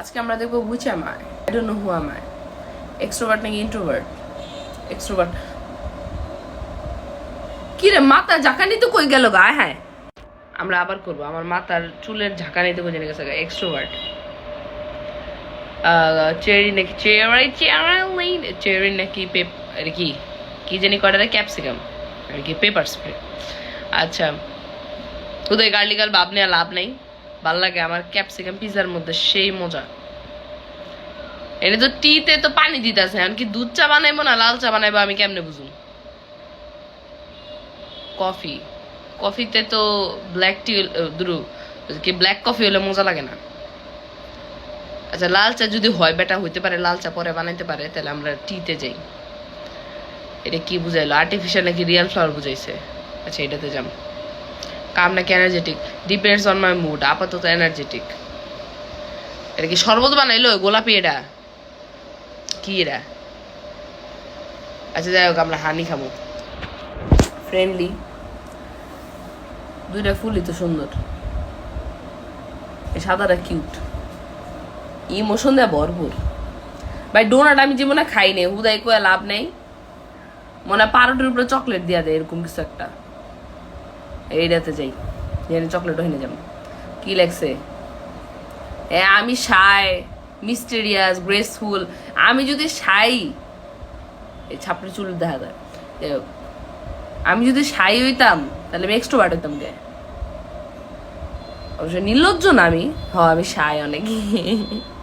আজকে আমরা দেখব which am I I don't know who am I extrovert নাকি ইন্ট্রোভার্ট এক্সট্রোভার্ট কি রে মাথা ঝাঁকানি তো কই গেল গা? হ্যাঁ। আমরা আবার করব, আমার মাথার চুলের ঝাঁকানি তো জেনে গেছে এক্সট্রোভার্ট চেরি নাকি, চেরি চেরি চেরি নাকি পেপ আর কি? কি জানি কটা ক্যাপসিকাম আর কি পেপার স্প্রে আচ্ছা উদয় গার্লিকাল ভাব নেওয়া লাভ নেই। ভালো লাগে আমার ক্যাপসিকাম পিজার মধ্যে সেই মজা। এটা তো টিতে তো পানি দিতেছে এমনকি দুধ চা বানাইবো না লাল চা বানাইবো আমি কেমনে বুঝুম? কফি। কফিতে তো ব্ল্যাক টি দুরু, কি ব্ল্যাক কফি হলে মজা লাগে না। আচ্ছা লাল চা যদি হয়, বেটা, হইতে পারে, লাল চা পরে বানাইতে পারে, তাহলে আমরা টিতে যাই। এটা কি বুঝাইলো? আর্টিফিশিয়াল নাকি রিয়েল ফ্লাওয়ার বুঝাইছে? আচ্ছা এটাতে যাম। কাম নাকি energetic depends on my mood আপাতত এনার্জেটিক এটা কি শরবত বানাইলো? গোলাপি এটা? কি এটা? আচ্ছা যাই হোক, আমরা হানি খাব। ফ্রেন্ডলি দুইটা ফুলই তো সুন্দর। সাদাটা কিউট ইমোশন দেয় ভরপুর। ভাই ডোনাট আমি জীবনে খাই নে হুদাই কয়ে লাভ নেই। মনে হয় পারোটের উপরে চকলেট দিয়া দেয়, এরকম কিছু একটা। এইটাতে যাই। জেনে চকলেট হেনে যাব। কি লাগছে? এ, আমি সাই মিস্টেরিয়াস গ্রেসফুল আমি যদি সাই এই ছাপড়ে চুল দেখা যায়। আমি যদি সাই হইতাম, তাহলে আমি এক্সট্রোভার্ট হইতাম কে? অবশ্য নির্লজ্জ না আমি। হ আমি সাই অনেক।